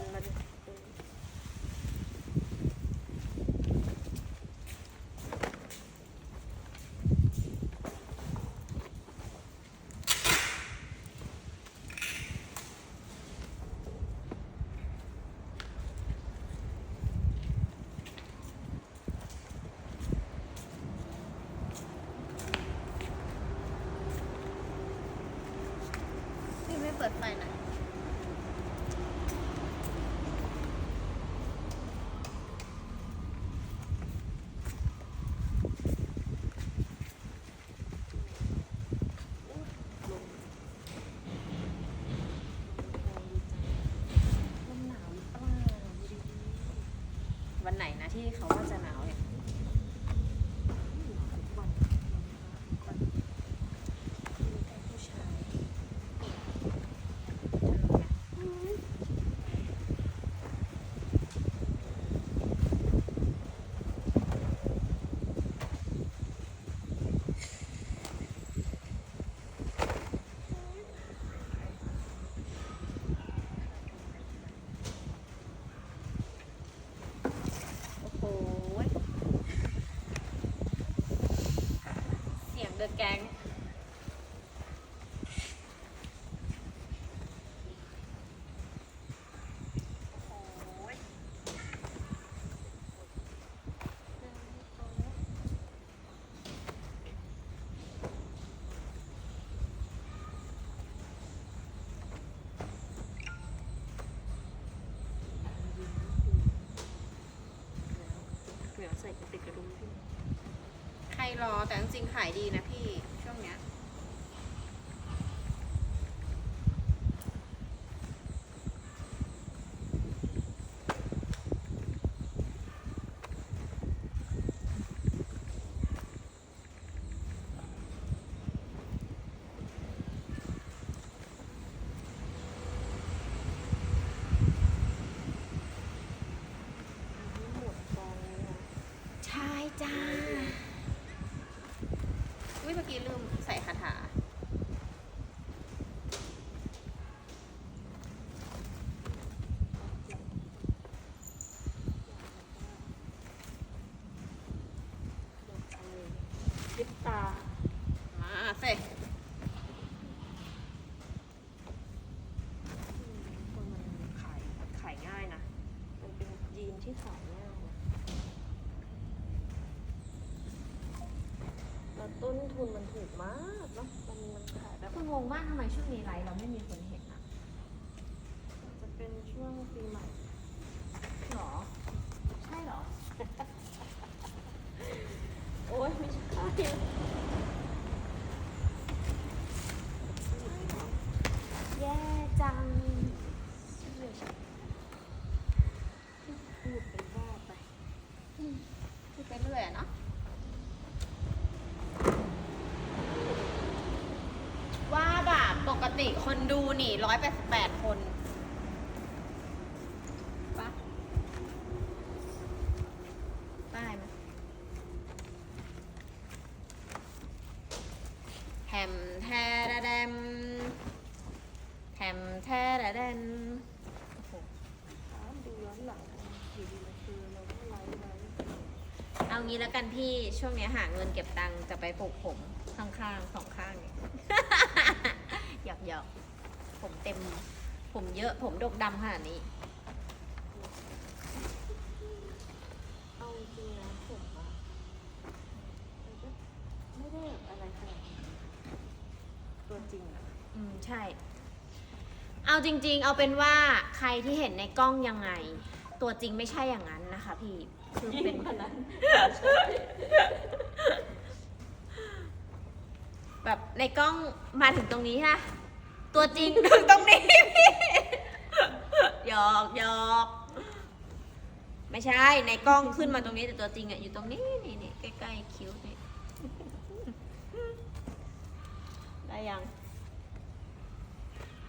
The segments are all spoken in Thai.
นมาดิพี่ไม่เปิดไฟหน่อย ลมหนาวหรือเปล่าดูดิ วันไหนนะที่เขาว่าจะหนาวเนี่ย ทุกวันวันมีแต่ผู้ชาย โอ้โห เสียงเดอะแก๊งเหลือใส่กระติกกระดุมพี่ ใครรอแต่จริงๆขายดีนะพี่ช่วงเนี้ย นี่หมดกองเลยนะ ใช่จ้าอุ้ยเมื่อกี้ลืมใส่คาถา หมดอะไรลิปตา มาเสร็จ คนมันขายขายง่ายนะ มันเป็นยีน ที่ขายง่ายนะแล้วต้นทุนมันถูกมากเนาะมันมันขายแบบคุณงงมากทำไมช่วงนี้ไลฟ์เราไม่มีคนเห็นอะ จะเป็นช่วงปีใหม่ หรอ ใช่หรอ โอ้ยไม่ใช่ แย่จัง พูดไปว่าไป พูดไปเรื่อยอะเนาะว่าแบบปกติคน ดูนี่ร้อยแปดสิบแปดคนปะป้ายมั้ยแฮมแทระแดมแฮมแทระแดนโอ้โหถามดูย้อนหลังอยู่ดีนคือเราก็ไลฟ์ไว้เอางี้แล้วกันพี่ช่วงเนี้ยหาเงินเก็บตังค์จะไปปลูกผมข้างๆสองข้างเนี่ย ผมเต็ม ผมเยอะผมดกดำขนาดนี้ เอาจริงนะผมอะมันก็ไม่ได้แบบอะไรขนาดนั้นตัวจริงอะอืมใช่ เอาจริง ๆ เอาเป็นว่าใครที่เห็นในกล้องยังไง ตัวจริงไม่ใช่อย่างนั้นนะคะพี่คือเป็นแบบในกล้องมาถึงตรงนี้นะ ตัวจริงถึงตรงนี้พี่หยอกหยอกไม่ใช่ในกล้องขึ้นมาตรงนี้แต่ตัวจริงอะอยู่ตรงนี้นี่นี่ใกล้ๆคิ้วนี่ได้ยัง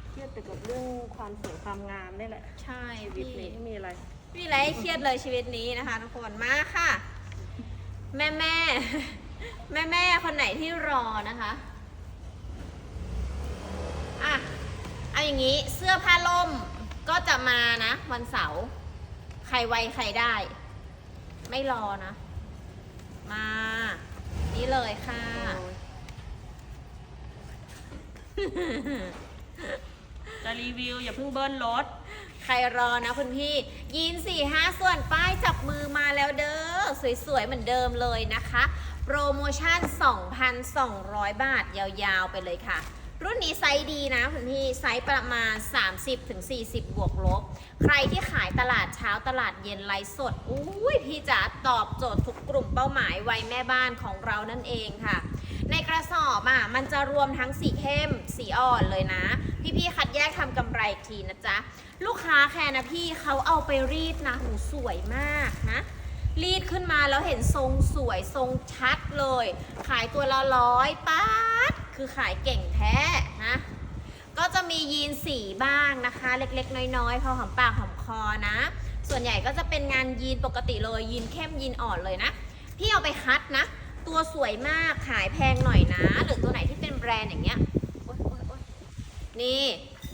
เครียดไปกับเรื่องความสวยความงามนี่แหละใช่ชีวิตพี่นี้ไม่มีอะไร ไม่มีอะไรให้เครียดเลยชีวิตนี้นะคะทุกคนมาค่ะ แม่แม่แม่แม่คนไหนที่รอนะคะ อะเอาอย่างนี้เสื้อผ้าล่มก็จะมานะ วันเสาร์ใครไวใครได้ ไม่รอนะ มา นี่เลยค่ะ จะรีวิวอย่าเพิ่งเบิ้ลรถ ใครรอนะคุณพี่ ยีน4 5ส่วนป้ายจับมือมาแล้วเด้อ สวยๆ เหมือนเดิมเลยนะคะ โปรโมชั่น 2,200 บาทยาวๆ ไปเลยค่ะ รุ่นนี้ไซส์ดีนะคุณพี่ไซส์ประมาณ 30-40 บวกลบ ใครที่ขายตลาดเช้าตลาดเย็นไลฟ์สดอุ้ยพี่จ๋าตอบโจทย์ทุกกลุ่มเป้าหมายวัยแม่บ้านของเรานั่นเองค่ะ ในกระสอบอะมันจะรวมทั้งสีเข้มสีอ่อนเลยนะ พี่ๆคัดแยกทำกำไรอีกทีนะจ๊ะ ลูกค้าแค่นะพี่เขาเอาไปรีดนะหูสวยมากนะรีดขึ้นมาแล้วเห็นทรงสวยทรงชัดเลย ขายตัวละร้อยป๊า คือขายเก่งแท้นะ ก็จะมียีนสีบ้างนะคะ เล็กๆ น้อยๆ พอหอมปากหอมคอนะ ส่วนใหญ่ก็จะเป็นงานยีนปกติเลยยีนเข้มยีนอ่อนเลยนะ พี่เอาไปคัดนะ ตัวสวยมากขายแพงหน่อยนะ หรือตัวไหนที่เป็นแบรนด์อย่างเงี้ยโอ๊ยโอ๊ยโอ๊ยนี่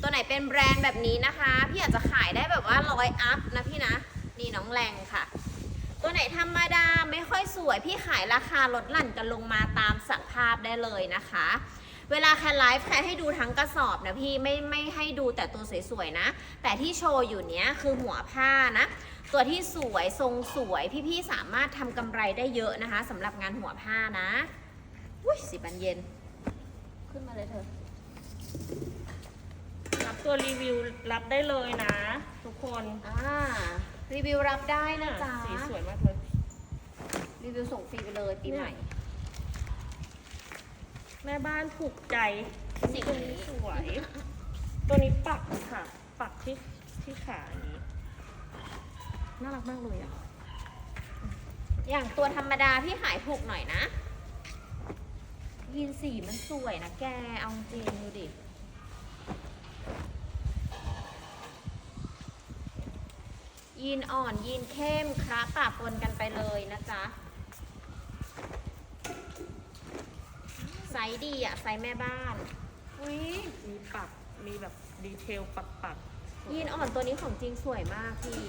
ตัวไหนเป็นแบรนด์แบบนี้นะคะ พี่อาจจะขายได้แบบว่าร้อยอัพนะพี่นะ นี่น้องแรงค่ะ ตัวไหนธรรมดาไม่ค่อยสวย พี่ขายราคาลดหลั่นกันลงมาตามสภาพได้เลยนะคะ เวลาแค่ไลฟ์แค่ให้ดูทั้งกระสอบนะพี่ไม่ไม่ให้ดูแต่ตัวสวยๆนะ แต่ที่โชว์อยู่เนี้ยคือหัวผ้านะ ตัวที่สวยทรงสวยพี่ๆสามารถทำกำไรได้เยอะนะคะสำหรับงานหัวผ้านะอุ้ยสิบันเย็น ขึ้นมาเลยเธอ รับตัวรีวิวรับได้เลยนะ ทุกคน อ่า รีวิวรับได้นะจ๊ะ สีสวยมากเลย รีวิวส่งฟรีไปเลยปีใหม่ แม่บ้านถูกใจสีตัวนี้สวย ตัวนี้ปักค่ะ ปักที่ที่ขาอันนี้ น่ารักมากเลยอะ อย่างตัวธรรมดาพี่ขายถูกหน่อยนะยีนสีมันสวยนะแก เอาจริงดูดิ ยีนอ่อนยีนเข้มคละปะปนกันไปเลยนะจ๊ะไซส์ดีอะไซส์แม่บ้านอุ้ยมีปัก มีแบบดีเทลปักปักยีนอ่อนตัวนี้ของจริงสวยมากพี่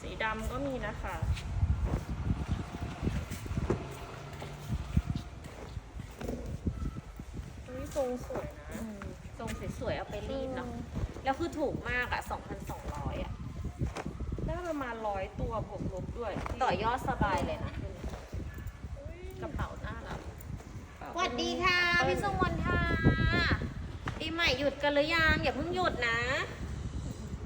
สีดำก็มีนะคะ อุ้ยทรงสวยนะอืมทรงสวยๆเอาไปรีดเนาะ แล้วคือถูกมากอะ2,200อะได้ ประมาณร้อยตัวบวกลบด้วยต่อยอดสบายเลยนะอุ๊ยกระเป๋าน่ารักกระสเป๋าวัสดีค่ะ พี่สมนค่ะปีใหม่หยุดกันหรือยังอย่าเพิ่งหยุดนะ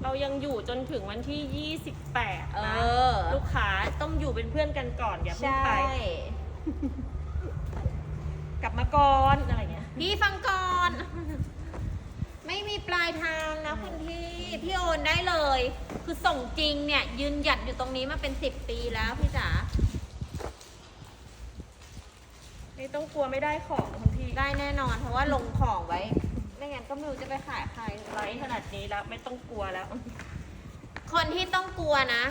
เรายังอยู่จนถึงวันที่ 28เอนะอลูกค้าต้องอยู่เป็นเพื่อนกันก่อนอย่าเพิ่งใช่ไปกลับมาก่อนอะไรเงี้ย พี่ฟังก่อน ไม่มีปลายทางนะคุณพี่ พี่โอนได้เลย คือส่งจริงเนี่ย ยืนหยัดอยู่ตรงนี้มาเป็นสิบปีแล้วพี่จ๋าไม่ต้องกลัวไม่ได้ของคุณพี่ ได้แน่นอน เพราะว่าลงของไว้ ไม่งั้นก็ไม่รู้จะไปขายใครไลฟ์ขนาดนี้แล้วไม่ต้องกลัวแล้ว คนที่ต้องกลัวนะ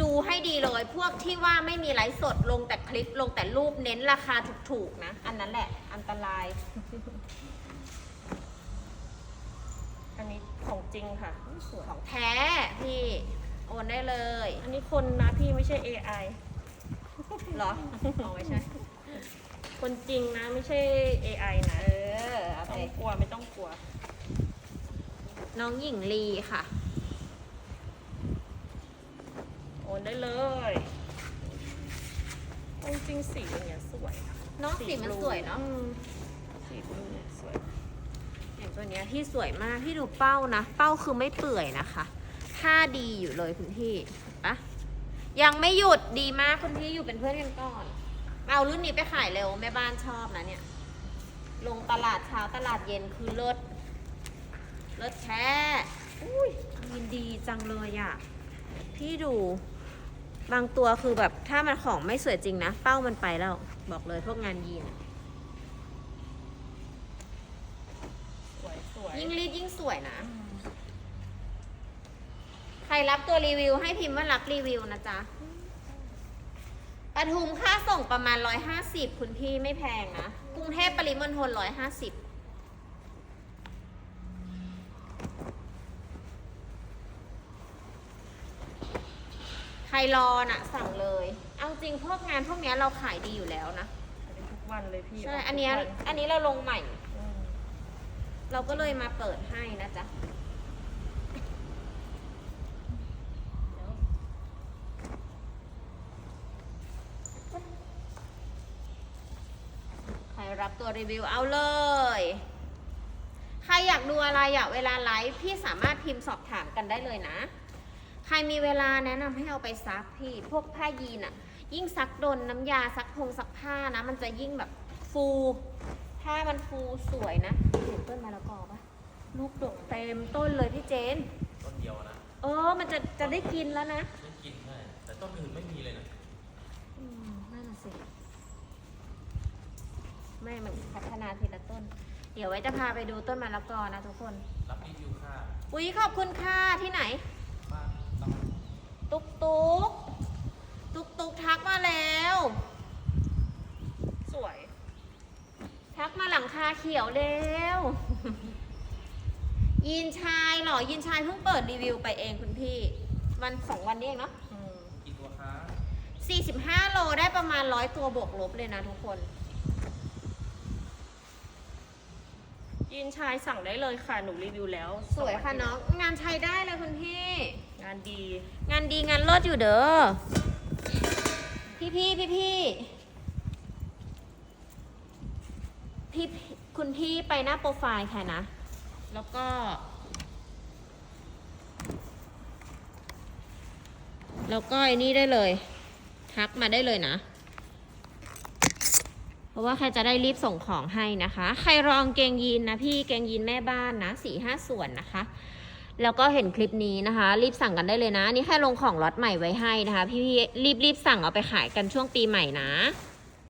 ดูให้ดีเลย พวกที่ว่าไม่มีไลฟ์สดลงแต่คลิปลงแต่รูปเน้นราคาถูกๆนะ อันนั้นแหละ อันตราย อันนี้ ของจริงค่ะสวยของแท้พี่โอนได้เลย อันนี้คนนะพี่ไม่ใช่ AI เหรอเอาไม่ใช่ คนจริงนะไม่ใช่ AI นะเออเอาต้ไปองกลัวไม่ต้องกลัว น้องหญิงลีค่ะ โอนได้เลยเอาจริงๆสีอย่างเงี้ยสวยนะน้องสีมันสวยเนาะอืมสีบลูเนี่ยสวยอย่าง ตัวเนี้ยที่สวยมากพี่ดูเป้านะ เป้าคือไม่เปื่อยนะคะท่าดีอยู่เลยคุณพี่เห็นปะยังไม่หยุดดีมากคุณพี่อยู่เป็นเพื่อนกันก่อน เอารุ่นนี้ไปขายเร็วแม่บ้านชอบนะเนี่ย ลงตลาดเช้าตลาดเย็นคือเลิศเลิศแท้อุ้ยยินดีจังเลยอะ่ะพี่ดูบางตัวคือแบบถ้ามันของไม่สวยจริงนะ เป้ามันไปแล้ว บอกเลยพวกงานยีนอะ ยิ่งรีดยิ่งสวยนะ ใครรับตัวรีวิวให้พิมพ์ว่ารับรีวิวนะจ๊ะปทุมค่าส่งประมาณร้อยห้าสิบคุณพี่ไม่แพงนะ กรุงเทพปริมณฑลร้อยห้าสิบใครรอนะสั่งเลย เอาจริงพวกงานพวกนี้เราขายดีอยู่แล้วนะทุกวันเลยพี่ ใช่ อันนี้อันนี้เราลงใหม่ เราก็เลยมาเปิดให้นะจ๊ะใครรับตัวรีวิวเอาเลย ใครอยากดูอะไรอยากเวลาไลฟ์พี่สามารถพิมพ์สอบถามกันได้เลยนะ ใครมีเวลาแนะนำให้เอาไปซักพี่ พวกผ้ายีนอะยิ่งซักโดนน้ำยาซักพงซักผ้านะ มันจะยิ่งแบบฟู ผ้ามันฟูสวยนะเห็นต้นมะละกอปะลูกดกเต็มต้นเลยพี่เจน ต้นเดียวนะ เออ มันจะจะได้กินแล้วนะไม่กินใช่แต่ต้นอื่นไม่มีเลยนะ อืมนั่นน่ะสิแม่ มันพัฒนาทีละต้น เดี๋ยวไว้จะพาไปดูต้นมะละกอนะทุกคน รับรีวิวค่าอุ้ยขอบคุณค่ะที่ไหน บ้านต้องตุ๊กตุ๊กตุ๊กตุ๊กทักมาแล้ว สวย ทักมาหลังคาเขียวแล้วยินชายเหรอยินชายเพิ่งเปิดรีวิวไปเองคุณพี่ วันสองวันนี้เองเนาะอืมกี่ตัวค้า45โลได้ประมาณร้อยตัวบวกลบเลยนะทุกคน ยินชายสั่งได้เลยค่ะ หนูรีวิวแล้วสวยค่ะน้องงานใช้ได้เลยคุณพี่ งานดี งานดีงานเลิศอยู่เด้อพี่พี่พี่พี่ พี่คุณพี่ไปหน้าโปรไฟล์ค่นะ แล้วก็ แล้วก็ไอ้นี่ได้เลย ทักมาได้เลยนะ เพราะว่าใครจะได้รีบส่งของให้นะคะ ใครรองเกงยีนนะพี่เกงยีนแม่บ้านนะสี่ห้าส่วนนะคะ แล้วก็เห็นคลิปนี้นะคะ รีบสั่งกันได้เลยนะ นี่แค่ลงของล็อตใหม่ไว้ให้นะคะ พี่ๆรีบรีบสั่งเอาไปขายกันช่วงปีใหม่นะ